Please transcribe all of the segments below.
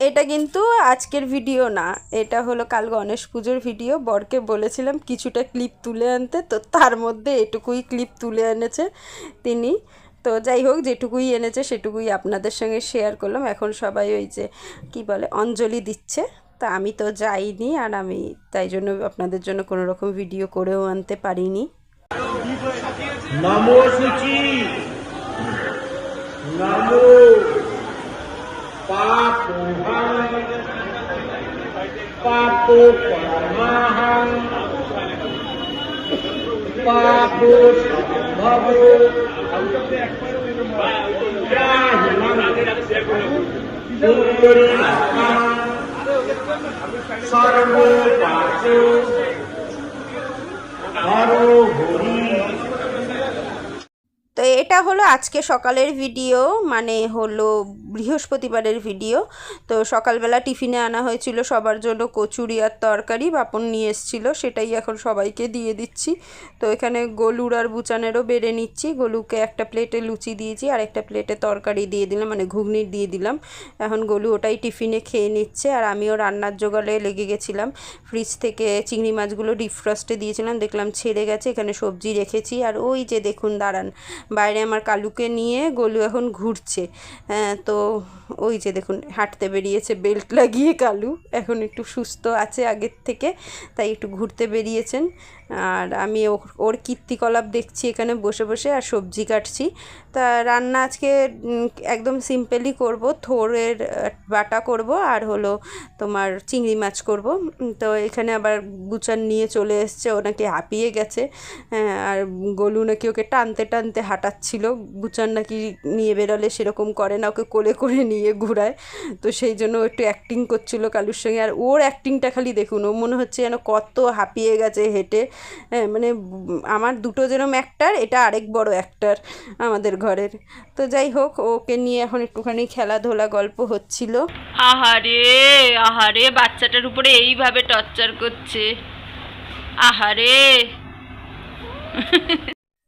এটা কিন্তু আজকের ভিডিও না। এটা হলো কাল গণেশ পুজোর ভিডিও। বরকে বলেছিলাম কিছুটা ক্লিপ তুলে আনতে, তো তার মধ্যে এটুকুই ক্লিপ তুলে এনেছে তিনি। তো যাই হোক, যেটুকুই এনেছে সেটুকুই আপনাদের সঙ্গে শেয়ার করলাম। এখন সবাই ওই যে, কি বলে, অঞ্জলি দিচ্ছে। তা আমি তো যাইনি আর আমি তাই জন্য আপনাদের জন্য কোনো রকম ভিডিও করেও আনতে পারিনি। নমো শুচি নমো পাপোহং পাপো পরমাহং পাপো সম্ভব সর্ব পাপ হরো হরি তো এটা হলো আজকে সকালের ভিডিও মানে হলো বৃহস্পতিবারের ভিডিও তো সকালবেলা টিফিনে আনা হয়েছিল সবার জন্য কচুরি আর তরকারি, বাপন নিয়ে এসেছিল, সেটাই এখন সবাইকে দিয়ে দিচ্ছি। তো এখানে গলুর আর বুচানেরও বেড়ে নিচ্ছি। গলুকে একটা প্লেটে লুচি দিয়েছি, আর একটা প্লেটে তরকারি দিয়ে দিলাম মানে ঘুগনি দিয়ে দিলাম। এখন গলু ওটাই টিফিনে খেয়ে নিচ্ছে, আর আমিও রান্নার জোগালে লেগে গেছিলাম। ফ্রিজ থেকে চিংড়ি মাছগুলো ডিপ ডিফ্রস্টে দিয়েছিলাম, দেখলাম ছেড়ে গেছে, এখানে সবজি রেখেছি। আর ওই যে দেখুন, দাঁড়ান, বাইরে আমার কালুকে নিয়ে গোলু এখন ঘুরছে। তো ওই যে দেখুন, হাঁটতে বেরিয়েছে, বেল্ট লাগিয়ে কালু। এখন একটু সুস্থ আছে আগের থেকে, তাই একটু ঘুরতে বেরিয়েছেন। আর আমি ওর- কীর্তিকলাপ দেখছি এখানে বসে বসে আর সবজি কাটছি। তা রান্না আজকে একদম সিম্পলি করব। থোরের বাটা করব আর হলো তোমার চিংড়ি মাছ করব। তো এখানে আবার গুচান নিয়ে চলে এসছে ও নাকি হাঁপিয়ে গেছে। হ্যাঁ, আর গলু নাকি ওকে টানতে টানতে হাঁটাচ্ছিল। গুচান নাকি নিয়ে বেরোলে সেরকম করে না ওকে কোলে করে নিয়ে ঘুরায়। তো সেই জন্য একটু অ্যাক্টিং করছিল কালুর সঙ্গে। আর ওর অ্যাক্টিংটা খালি দেখুন ও মনে হচ্ছে যেন কত হাঁপিয়ে গেছে হেঁটে। মানে আমার দুটো যেরম অ্যাক্টার এটা আরেক বড় অ্যাক্টার আমাদের ঘরের। তো যাই হোক, ওকে নিয়ে এখন একটুখানি খেলাধুলা গল্প হচ্ছিল। আহারে আহারে, বাচ্চাটার উপরে এইভাবে টর্চার করছে। আহারে।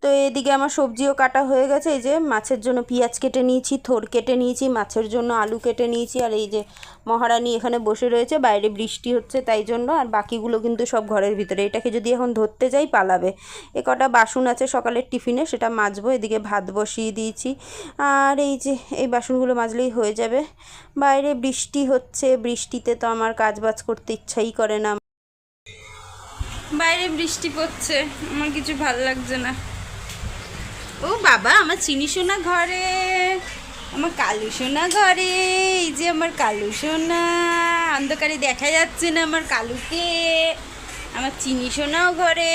তো এদিকে আমার সবজিও কাটা হয়ে গেছে। এই যে মাছের জন্য পেঁয়াজ কেটে নিয়েছি, থোর কেটে নিয়েছি, মাছের জন্য আলু কেটে নিয়েছি, আর এই যে মহারানী এখানে বসে রয়েছে, বাইরে বৃষ্টি হচ্ছে তাই জন্য, আর বাকিগুলো কিন্তু সব ঘরের ভিতরে। এটাকে যদি এখন ধরতে যাই, পালাবে। এ কটা বাসন আছে সকালের টিফিনে, সেটা মাজবো, এদিকে ভাত বসিয়ে দিয়েছি। আর এই যে, এই বাসনগুলো মাজলেই হয়ে যাবে। বাইরে বৃষ্টি হচ্ছে, বৃষ্টিতে তো আমার কাজ বাজ করতে ইচ্ছাই করে না। বাইরে বৃষ্টি পড়ছে, আমার কিছু ভালো লাগছে না। ও বাবা, আমার চিনি সোনা ঘরে, আমার কালু সোনা ঘরে, এই যে আমার কালু সোনা। অন্ধকারে দেখা যাচ্ছে না আমার কালুকে। আমার চিনি সোনাও ঘরে,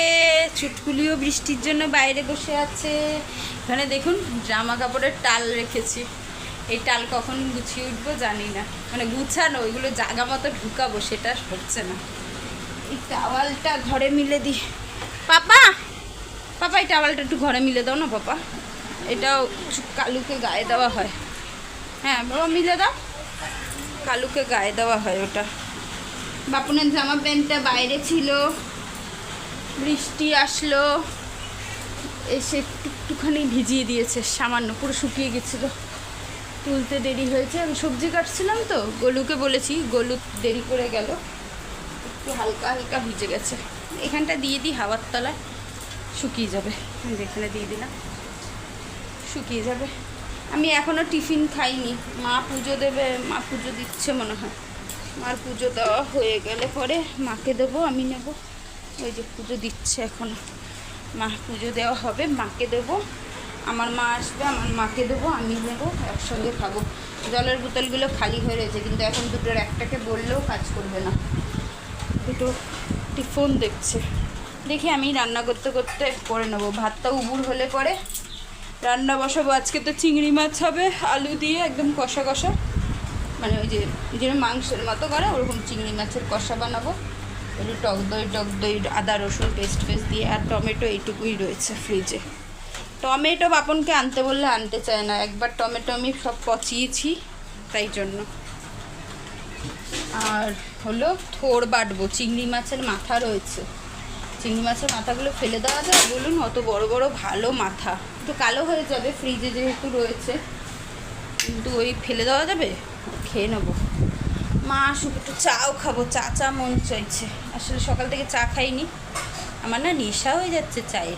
চুটকুলিও বৃষ্টির জন্য বাইরে বসে আছে। এখানে দেখুন, জামা কাপড়ের টাল রেখেছি। এই টাল কখন গুছিয়ে উঠবো জানি না। মানে গুছানো ওইগুলো জাগা মতো ঢুকাবো, সেটা হচ্ছে না। এই টাওয়ালটা ঘরে মিলে দিই পাপা পাপা, এই টাওয়ালটা একটু ঘরে মিলে দাও না পাপা। এটাও কালুকে গায়ে দেওয়া হয়। হ্যাঁ বাবা, মিলে দাও। কালুকে গায়ে দেওয়া হয় ওটা। বাপুনের জামা প্যান্টটা বাইরে ছিল। বৃষ্টি আসলো। এসে একটুখানি ভিজিয়ে দিয়েছে, সামান্য পুরো শুকিয়ে গেছিল। তুলতে দেরি হয়েছে। আমি সবজি কাটছিলাম তো, গলুকে বলেছি, গলু দেরি করে গেল। একটু হালকা হালকা ভিজে গেছে। এখানটা দিয়ে দিই হাওয়ার তলায়। শুকিয়ে যাবে। এই যে এখানে দিয়ে দিলাম। শুকিয়ে যাবে। আমি এখনও টিফিন খাইনি। মা পুজো দেবে, মা পুজো দিচ্ছে মনে হয়। মার পুজো দেওয়া হয়ে গেলে পরে মাকে দেবো, আমি নেব। ওই যে পুজো দিচ্ছে এখনও মা পুজো দেওয়া হবে, মাকে দেবো। আমার মা আসবে, আমার মাকে দেবো, আমি নেব, একসঙ্গে খাব। জলের বোতলগুলো খালি হয়ে রয়েছে, কিন্তু এখন দুটোর একটাকে বললেও কাজ করবে না। দুটো টিফোন দেখছে। দেখি আমি রান্না করতে করতে করে নেব। ভাতটা উবুর হলে পরে রান্না বসাবো। আজকে তো চিংড়ি মাছ হবে, আলু দিয়ে একদম কষা কষা। মানে ওই যে যেরকম মাংসের মতো করে ওরকম চিংড়ি মাছের কষা বানাবো। একটু টক দই টক দই, আদা, রসুন পেস্ট ফেস্ট দিয়ে, আর টমেটো এইটুকুই রয়েছে ফ্রিজে। টমেটো বাপনকে আনতে বললে আনতে চায় না। একবার টমেটো আমি সব পচিয়েছি তাই জন্য। আর হলো থোড় বাটবো। চিংড়ি মাছের মাথা রয়েছে। চিংড়ি মাছের মাথাগুলো ফেলে দেওয়া যায়। বলুন, অত বড় বড় ভালো মাথা। একটু কালো হয়ে যাবে ফ্রিজে যেহেতু রয়েছে। কিন্তু ওই ফেলে দেওয়া যাবে? খেয়ে নেব। মা আসুক একটু চাও খাব। চা চা মন চাইছে। আসলে সকাল থেকে চা খাইনি। আমার না নেশা হয়ে যাচ্ছে চায়ের।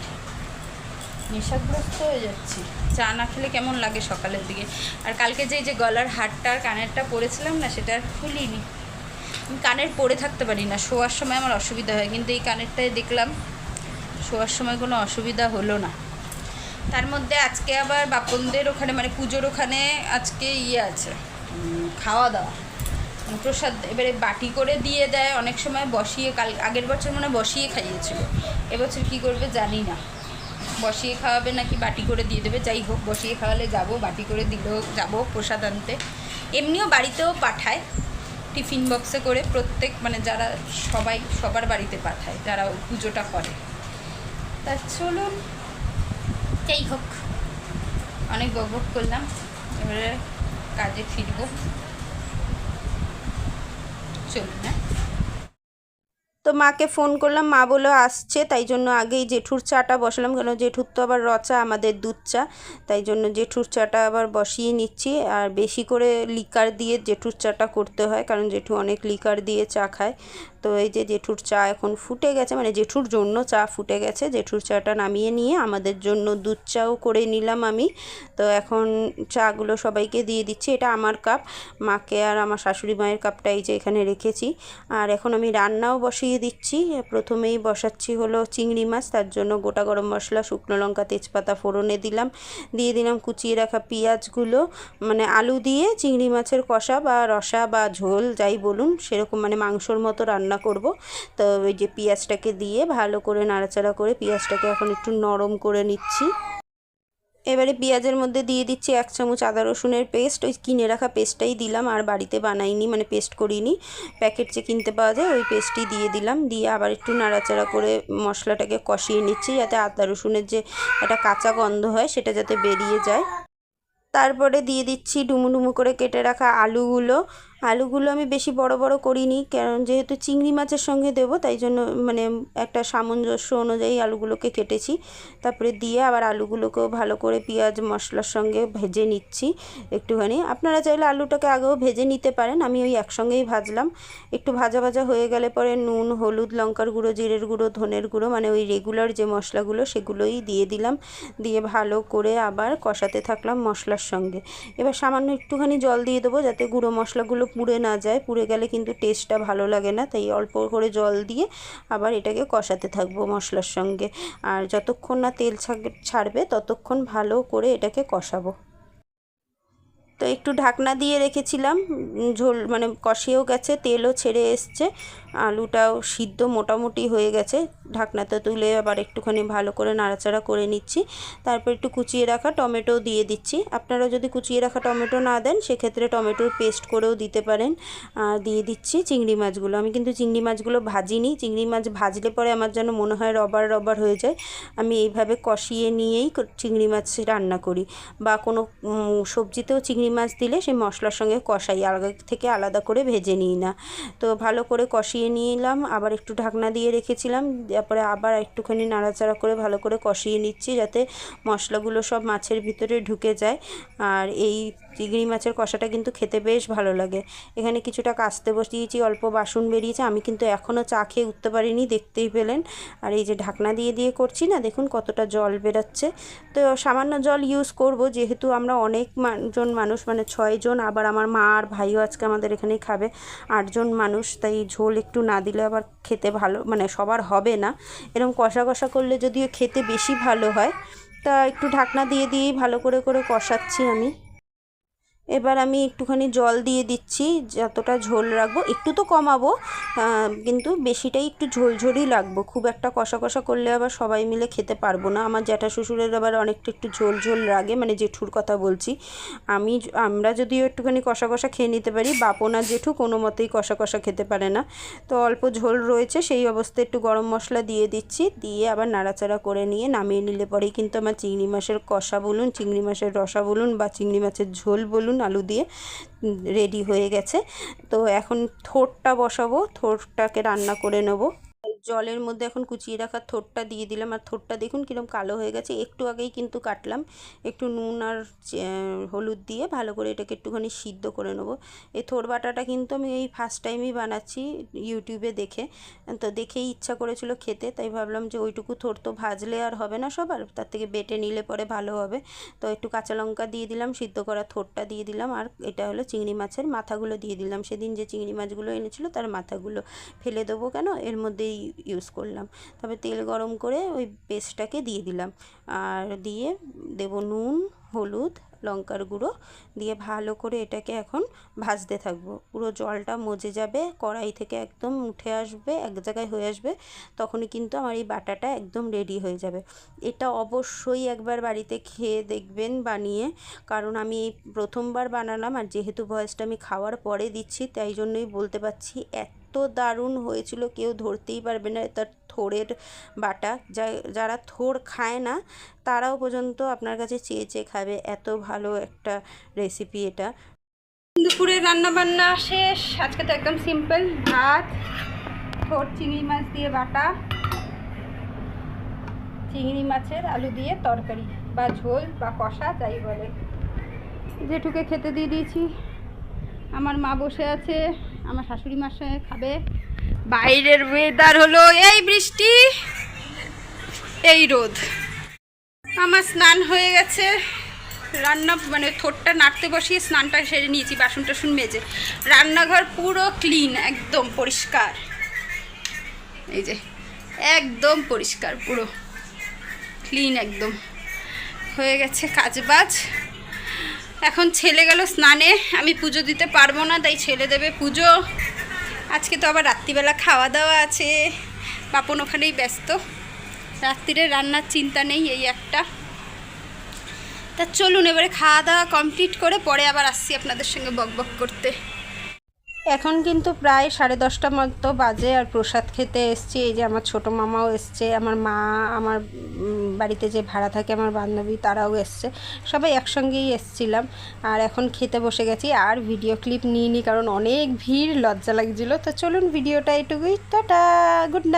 নেশাগ্রস্ত হয়ে যাচ্ছি। চা না খেলে কেমন লাগে সকালের দিকে? আর কালকে যে যে গলার হারটা আর কানেরটা পরেছিলাম না, সেটা আর খুলিনি। কানের পরে থাকতে পারি না, শোয়ার সময় আমার অসুবিধা হয়, কিন্তু এই কানেরটাই দেখলাম, শোয়ার সময় কোনো অসুবিধা হলো না। তার মধ্যে আজকে আবার বাপনদের ওখানে মানে পুজোর ওখানে আজকে ইয়ে আছে খাওয়া দাওয়া প্রসাদ এবারে বাটি করে দিয়ে দেয়, অনেক সময় বসিয়ে, কাল আগের বছর মনে বসিয়ে খাইয়েছিল, এবছর কি করবে জানি না। বসিয়ে খাওয়াবে নাকি বাটি করে দিয়ে দেবে, যাই হোক, বসিয়ে খাওয়ালে যাব, বাটি করে দিলেও যাব প্রসাদ আনতে। এমনিও বাড়িতেও পাঠায় টিফিন বক্সে করে প্রত্যেক মানে যারা সবাই সবার বাড়িতে পাঠায় যারা ওই পুজোটা করে। তা চলুন যাই হোক। অনেক বক বক করলাম এবারে কাজে ফিরব। চলুন হ্যাঁ। তো মাকে ফোন করলাম, মা বলে আসছে, তাই জন্য আগেই জেঠুর চাটা বসালাম। কেন জেঠুর তো আবার রচা আমাদের দুধ চা, তাই জন্য জেঠুর চাটা আবার বসিয়ে নিচ্ছি। আর বেশি করে লিকার দিয়ে জেঠুর চাটা করতে হয়, কারণ জেঠু অনেক লিকার দিয়ে চা খায়। তো এই যে জেঠুর চা এখন ফুটে গেছে মানে জেঠুর জন্য চা ফুটে গেছে। জেঠুর চাটা নামিয়ে নিয়ে আমাদের জন্য দুধ চাও করে নিলাম আমি। তো এখন চাগুলো সবাইকে দিয়ে দিচ্ছি, এটা আমার কাপ। মাকে আর আমার শাশুড়ি মায়ের কাপটা এই যে এখানে রেখেছি। আর এখন আমি রান্নাও বসিয়ে দিচ্ছি। প্রথমেই বসাচ্ছি হলো চিংড়ি মাছ, তার জন্য গোটা গরম মশলা, শুকনো লঙ্কা, তেজপাতা ফোড়নে দিলাম। দিয়ে দিলাম কুচিয়ে রাখা পেঁয়াজগুলো মানে আলু দিয়ে চিংড়ি মাছের কষা বা রসা বা ঝোল যাই বলুন, সেরকম মানে মাংসর মতো রান্না করব। তো ওই যে পেঁয়াজটাকে দিয়ে ভালো করে নাড়াচাড়া করে পেঁয়াজটাকে এখন একটু নরম করে নিচ্ছি। এবারে পেঁয়াজের মধ্যে দিয়ে দিচ্ছি এক চামচ আদা রসুনের পেস্ট। ওই কিনে রাখা পেস্টটাই দিলাম, আর বাড়িতে বানাইনি মানে পেস্ট করিনি। প্যাকেট যে কিনতে পাওয়া যায়, ওই পেস্টই দিয়ে দিলাম। দিয়ে আবার একটু নাড়াচাড়া করে মশলাটাকে কষিয়ে নিচ্ছি, যাতে আদা রসুনের যে একটা কাঁচা গন্ধ হয়, সেটা যাতে বেরিয়ে যায়। তারপরে দিয়ে দিচ্ছি ডুমু ডুমু করে কেটে রাখা আলুগুলো। আলুগুলো আমি বেশি বড় বড় করিনি, কারণ যেহেতু চিংড়ি মাছের সঙ্গে দেবো, তাই জন্য মানে একটা সামঞ্জস্য অনুযায়ী আলুগুলোকে কেটেছি। তারপরে দিয়ে আবার আলুগুলোকেও ভালো করে পেঁয়াজ মশলার সঙ্গে ভেজে নিচ্ছি একটুখানি। আপনারা চাইলে আলুটাকে আগেও ভেজে নিতে পারেন, আমি ওই একসঙ্গেই ভাজলাম। একটু ভাজা ভাজা হয়ে গেলে পরে নুন, হলুদ, লঙ্কার গুঁড়ো, জিরের গুঁড়ো, ধনের গুঁড়ো মানে ওই রেগুলার যে মশলাগুলো সেগুলোই দিয়ে দিলাম। দিয়ে ভালো করে আবার কষাতে থাকলাম মশলার সঙ্গে। এবার সামান্য একটুখানি জল দিয়ে দেবো, যাতে গুঁড়ো মশলাগুলো পুড়ে না যায়, পুড়ে গেলে কিন্তু টেস্টটা ভালো লাগে না, তাই অল্প করে জল দিয়ে আবার এটাকে কষাতে থাকব মশলার সঙ্গে। আর যতক্ষণ না তেল ছাড়বে ততক্ষণ ভালো করে এটাকে কষাবো। তো একটু ঢাকনা দিয়ে রেখেছিলাম ঝোল মানে কষিয়েও গেছে, তেলও ছেড়ে এসছে। আলুটাও সিদ্ধ মোটামুটি হয়ে গেছে। ঢাকনাতে তুলে আবার একটুখানি ভালো করে নাড়াচাড়া করে নিচ্ছি। তারপর একটু কুচিয়ে রাখা টমেটো দিয়ে দিচ্ছি। আপনারা যদি কুচিয়ে রাখা টমেটো না দেন, সেক্ষেত্রে টমেটোর পেস্ট করেও দিতে পারেন। আর দিয়ে দিচ্ছি চিংড়ি মাছগুলো। আমি কিন্তু চিংড়ি মাছগুলো ভাজিনি। চিংড়ি মাছ ভাজলে পরে আমার যেন মনে হয় রবার রবার হয়ে যায়। আমি এইভাবে কষিয়ে নিয়েই চিংড়ি মাছ রান্না করি। বা কোনো সবজিতেও চিংড়ি মাছ দিলে সেই মশলার সঙ্গে কষাই। আগে থেকে আলাদা করে ভেজে নিই না। তো ভালো করে কষিয়ে নিলাম আবার একটু ঢাকনা দিয়ে রেখেছিলাম, তারপরে আবার একটুখানি নাড়াচাড়া করে ভালো করে কষিয়ে নিচ্ছি যাতে মশলাগুলো সব মাছের ভিতরে ঢুকে যায়। আর এই চিংড়ি মাছের কষাটা কিন্তু খেতে বেশ ভালো লাগে। এখানে কিছুটা কাস্তে বসিয়েছি, অল্প বাসন বেরিয়েছে, আমি কিন্তু এখনও চা খেয়ে উঠতে পারিনি, দেখতেই পেলেন। আর এই যে ঢাকনা দিয়ে দিয়ে করছি না, দেখুন কতটা জল বেরোচ্ছে। তো সামান্য জল ইউজ করব, যেহেতু আমরা অনেক জন মানুষ মানে ছয়জন, আবার আমার মা আর ভাইও আজকে আমাদের এখানেই খাবে, আটজন মানুষ, তাই ঝোল একটু না দিলে আবার খেতে ভালো মানে সবার হবে না। এরকম কষা কষা করলে যদিও খেতে বেশি ভালো হয়, তা একটু ঢাকনা দিয়ে দিয়েই ভালো করে করে কষাচ্ছি আমি। এবার আমি একটুখানি জল দিয়ে দিচ্ছি, যতটা ঝোল রাখব। একটু তো কমাবো কিন্তু বেশিটাই একটু ঝোলঝোলই লাগবো। খুব একটা কষা কষা করলে আবার সবাই মিলে খেতে পারব না। আমার জ্যাঠা শ্বশুরের আবার অনেকটা একটু ঝোল ঝোল লাগে মানে জেঠুর কথা বলছি। আমি আমরা যদিও একটুখানি কষা কষা খেয়ে নিতে পারি বাপন জেঠু, কোনো মতেই কষা কষা খেতে পারে না। তো অল্প ঝোল রয়েছে, সেই অবস্থায় একটু গরম মশলা দিয়ে দিচ্ছি, দিয়ে আবার নাড়াচাড়া করে নিয়ে নামিয়ে নিলে পরেই কিন্তু আমার চিংড়ি মাছের কষা বলুন, চিংড়ি মাছের রসা বলুন বা চিংড়ি মাছের ঝোল বলুন আলু দিয়ে রেডি হয়ে গেছে। তো এখন থোরটা বসাবো থোরটাকে রান্না করে নেব। জলের মধ্যে এখন কুচিয়ে রাখা থোটটা দিয়ে দিলাম। আর থোটটা দেখুন কীরকম কালো হয়ে গেছে। একটু আগেই কিন্তু কাটলাম। একটু নুন আর হলুদ দিয়ে ভালো করে এটাকে একটুখানি সিদ্ধ করে নেব। এই থোর বাটাটা কিন্তু আমি এই ফার্স্ট টাইমই বানাচ্ছি ইউটিউবে দেখে। তো দেখেই ইচ্ছা করেছিল খেতে, তাই ভাবলাম যে ওইটুকু থোর তো ভাজলে আর হবে না সবার। তার থেকে বেটে নিলে পরে ভালো হবে। তো একটু কাঁচা লঙ্কা দিয়ে দিলাম, সিদ্ধ করা থোরটা দিয়ে দিলাম। আর এটা হলো চিংড়ি মাছের মাথাগুলো দিয়ে দিলাম। সেদিন যে চিংড়ি মাছগুলো এনেছিল তার মাথাগুলো ফেলে দেবো কেন? এর মধ্যেই ইউজ করলাম। তবে তেল গরম করে ওই পেস্টটাকে দিয়ে দিলাম। আর দিয়ে দেব নুন, হলুদ, লঙ্কার গুঁড়ো। দিয়ে ভালো করে এটাকে এখন ভাজতে থাকব। পুরো জলটা মজে যাবে, কড়াই থেকে একদম উঠে আসবে, এক জায়গায় হয়ে আসবে, তখনই কিন্তু আমার এই বাটাটা একদম রেডি হয়ে যাবে। এটা অবশ্যই একবার বাড়িতে খেয়ে দেখবেন বানিয়ে, কারণ আমি প্রথমবার বানালাম আর যেহেতু ভয়েসটা আমি খাওয়ার পরে দিচ্ছি, তাই জন্যই বলতে পারছি এত দারুণ হয়েছিল, কেউ ধরতেই পারবে না তার থোড়ের বাটা। যা, যারা থোড় খায় না, তারাও পর্যন্ত আপনার কাছে চেয়ে চেয়ে খাবে। এত ভালো একটা রেসিপি এটা। দুপুরে রান্না বান্না শেষ। আজকে তো একদম সিম্পল ভাত, থোড়, চিংড়ি মাছ দিয়ে বাটা, চিংড়ি মাছের আলু দিয়ে তরকারি বা ঝোল বা কষা, যাই বলে। জেঠুকে খেতে দিয়ে দিয়েছি। আমার মা বসে আছে। আমার শাশুড়ি মার সঙ্গে খাবে। বাইরের ওয়েদার হলো এই বৃষ্টি, এই রোদ। আমার স্নান হয়ে গেছে। রান্না মানে থোটটা নাড়তে বসিয়ে স্নানটা সেরে নিয়েছি, বাসন টাসন মেজে। রান্নাঘর পুরো ক্লিন একদম পরিষ্কার। এই যে, একদম পরিষ্কার পুরো। ক্লিন একদম। হয়ে গেছে কাজ বাজ এখন ছেলে গেল স্নানে, আমি পুজো দিতে পারব না, তাই ছেলে দেবে পুজো। আজকে তো আবার রাত্রিবেলা খাওয়া দাওয়া আছে। বাপন ওখানেই ব্যস্ত। রাত্রিরে রান্নার চিন্তা নেই এই একটা। তা চলুন, এবারে খাওয়া দাওয়া কমপ্লিট করে পরে আবার আসছি আপনাদের সঙ্গে বক বক করতে। এখন কিন্তু প্রায় সাড়ে দশটা মতো বাজে আর প্রসাদ খেতে এসছি। এই যে আমার ছোটো মামাও এসছে, আমার মা, আমার বাড়িতে যে ভাড়া থাকে আমার বান্ধবী, তারাও এসছে। সবাই একসঙ্গেই এসছিলাম আর এখন খেতে বসে গেছি। আর ভিডিও ক্লিপ নিইনি, কারণ অনেক ভিড়, লজ্জা লাগছিল। তো চলুন ভিডিওটা এটুকুই। Tata, good night.